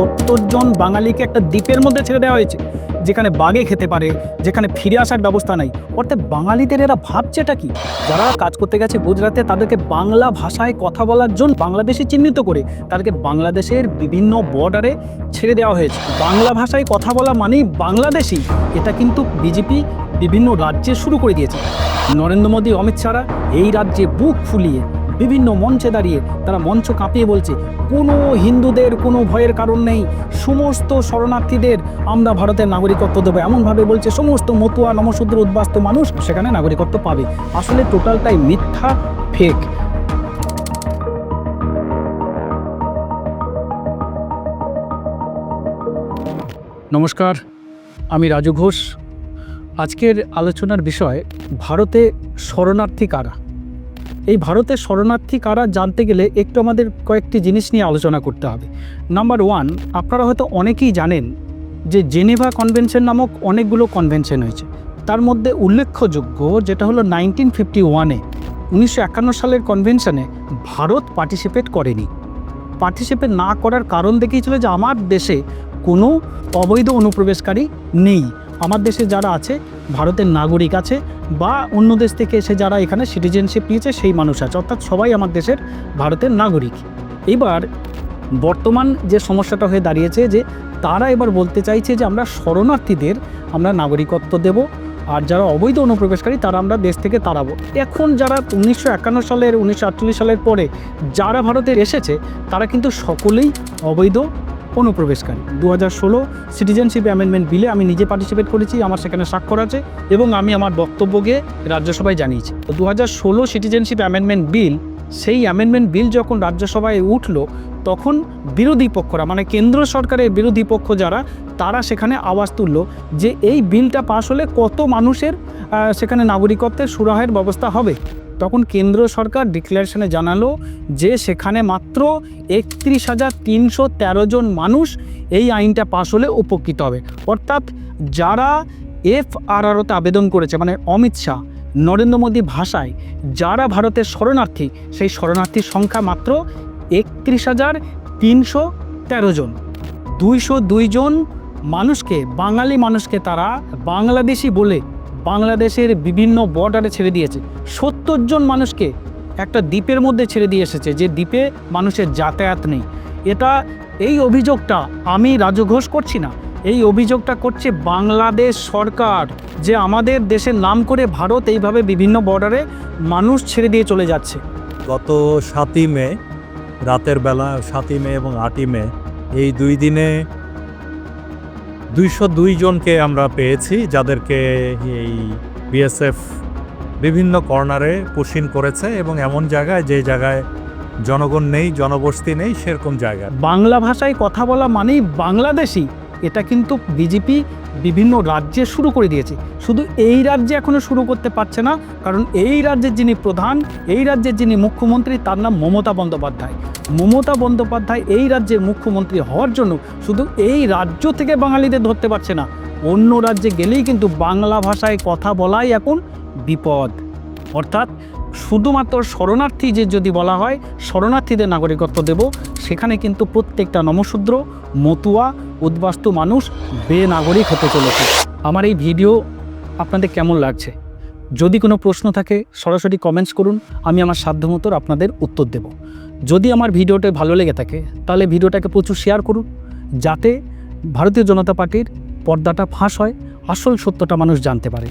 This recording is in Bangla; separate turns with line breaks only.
সত্তর জন বাঙালিকে একটা দ্বীপের মধ্যে ছেড়ে দেওয়া হয়েছে, যেখানে বাগে খেতে পারে, যেখানে ফিরে আসার ব্যবস্থা নাই। অর্থাৎ বাঙালিদের এরা ভাবছেটা কি? যারা কাজ করতে গেছে গুজরাতে তাদেরকে বাংলা ভাষায় কথা বলার জন্য বাংলাদেশে চিহ্নিত করে, তাদেরকে বাংলাদেশের বিভিন্ন বর্ডারে ছেড়ে দেওয়া হয়েছে। বাংলা ভাষায় কথা বলা মানেই বাংলাদেশি। এটা কিন্তু বিজেপি বিভিন্ন রাজ্যে শুরু করে দিয়েছে। নরেন্দ্র মোদী, অমিত শাহরা এই রাজ্যে বুক ফুলিয়ে, বিভিন্ন মঞ্চে দাঁড়িয়ে তারা মঞ্চ কাঁপিয়ে বলছে কোনো হিন্দুদের কোনো ভয়ের কারণ নেই। সমস্ত শরণার্থীদের আমরা ভারতের নাগরিকত্ব দেবো। এমনভাবে বলছে, সমস্ত মতুয়া, নমশূদ্র, উদ্বাস্ত মানুষ সেখানে নাগরিকত্ব পাবে। আসলে টোটালটাই মিথ্যা ফেক নমস্কার, আমি রাজু ঘোষ। আজকের আলোচনার বিষয়, ভারতে শরণার্থী কারা? এই ভারতের শরণার্থী কারা জানতে গেলে একটু আমাদের কয়েকটি জিনিস নিয়ে আলোচনা করতে হবে। নাম্বার ওয়ান আপনারা হয়তো অনেকেই জানেন যে জেনেভা কনভেনশন নামক অনেকগুলো কনভেনশন হয়েছে। তার মধ্যে উল্লেখযোগ্য যেটা হলো নাইনটিন ফিফটি ওয়ানে, উনিশশো একান্ন সালের কনভেনশনে ভারত পার্টিসিপেট করেনি। পার্টিসিপেট না করার কারণ দেখিয়েছিল যে আমার দেশে কোনো অবৈধ অনুপ্রবেশকারী নেই। আমার দেশে যারা আছে, ভারতের নাগরিক আছে, বা অন্য দেশ থেকে এসে যারা এখানে সিটিজেনশিপ নিয়েছে, সেই মানুষ আছে। অর্থাৎ সবাই আমার দেশের ভারতের নাগরিক। এবার বর্তমান যে সমস্যাটা হয়ে দাঁড়িয়েছে যে, তারা এবার বলতে চাইছে যে, আমরা শরণার্থীদের আমরা নাগরিকত্ব দেব, আর যারা অবৈধ অনুপ্রবেশকারী, তারা আমরা দেশ থেকে তাড়াবো। এখন যারা উনিশশো একান্ন সালের, উনিশশো আটচল্লিশ সালের পরে যারা ভারতে এসেছে, তারা কিন্তু সকলেই অবৈধ অনুপ্রবেশকারী। দু হাজার ষোলো সিটিজেনশিপ অ্যামেন্ডমেন্ট বিলে আমি নিজে পার্টিসিপেট করেছি, আমার সেখানে স্বাক্ষর আছে এবং আমি আমার বক্তব্যকে রাজ্যসভায় জানিয়েছি। তো দু হাজার ষোলো সিটিজেনশিপ অ্যামেন্ডমেন্ট বিল সেই অ্যামেন্ডমেন্ট বিল যখন রাজ্যসভায় উঠল, তখন বিরোধী পক্ষরা মানে কেন্দ্র সরকারের বিরোধী পক্ষ যারা, তারা সেখানে আওয়াজ তুলল যে এই বিলটা পাশ হলে কত মানুষের সেখানে নাগরিকত্বের সুরাহের ব্যবস্থা হবে। তখন কেন্দ্র সরকার ডিক্লারেশনে জানালো যে সেখানে মাত্র একত্রিশ হাজার তিনশো তেরো জন মানুষ এই আইনটা পাশ হলে উপকৃত হবে। অর্থাৎ যারা এফ আর আরতে আবেদন করেছে মানে অমিত শাহ, নরেন্দ্র মোদী ভাষায়, যারা ভারতের শরণার্থী, সেই শরণার্থীর সংখ্যা মাত্র একত্রিশ হাজার তিনশো তেরো জন। দুইশো দুই জন মানুষকে, বাঙালি মানুষকে তারা বাংলাদেশি বলে বাংলাদেশের বিভিন্ন বর্ডারে ছেড়ে দিয়েছে। সত্তর জন মানুষকে একটা দ্বীপের মধ্যে ছেড়ে দিয়ে এসেছে, যে দ্বীপে মানুষের যাতায়াত নেই। এটা, এই অভিযোগটা আমি রাজু ঘোষ করছি না। এই অভিযোগটা করছে বাংলাদেশ সরকার, যে আমাদের দেশের নাম করে ভারত এইভাবে বিভিন্ন বর্ডারে মানুষ ছেড়ে দিয়ে চলে যাচ্ছে।
গত সাতই মে, রাতের বেলা সাতই মে এবং আটই মে, এই দুই দিনে দুইশো দুই জনকে আমরা পেয়েছি, যাদেরকে এই বিএসএফ বিভিন্ন কর্নারে পুষিন করেছে এবং এমন জায়গায় যে জায়গায় জনগণ নেই, জনবস্তি নেই, সেরকম জায়গা।
বাংলা ভাষায় কথা বলা মানেই বাংলাদেশি। এটা কিন্তু বিজেপি বিভিন্ন রাজ্যে শুরু করে দিয়েছে। শুধু এই রাজ্যে এখনও শুরু করতে পারছে না, কারণ এই রাজ্যের যিনি প্রধান, এই রাজ্যের যিনি মুখ্যমন্ত্রী, তার নাম মমতা বন্দ্যোপাধ্যায়। মমতা বন্দ্যোপাধ্যায় এই রাজ্যের মুখ্যমন্ত্রী হওয়ার জন্য শুধু এই রাজ্য থেকে বাঙালিদের ধরতে পারছে না, অন্য রাজ্যে গেলেই কিন্তু বাংলা ভাষায় কথা বলাই এখন বিপদ। অর্থাৎ শুধুমাত্র শরণার্থী যে যদি বলা হয়, শরণার্থীদের নাগরিকত্ব দেব, সেখানে কিন্তু প্রত্যেকটা নমশূদ্র, মতুয়া, উদ্বাস্তু মানুষ বেনাগরিক হতে চলেছে। আমার এই ভিডিও আপনাদের কেমন লাগছে? যদি কোনো প্রশ্ন থাকে, সরাসরি কমেন্টস করুন, আমি আমার সাধ্যমতো আপনাদের উত্তর দেব। যদি আমার ভিডিওটা ভালো লেগে থাকে, তাহলে ভিডিওটাকে প্রচুর শেয়ার করুন, যাতে ভারতীয় জনতা পার্টির পর্দাটা ফাঁস হয়, আসল সত্যটা মানুষ জানতে পারে।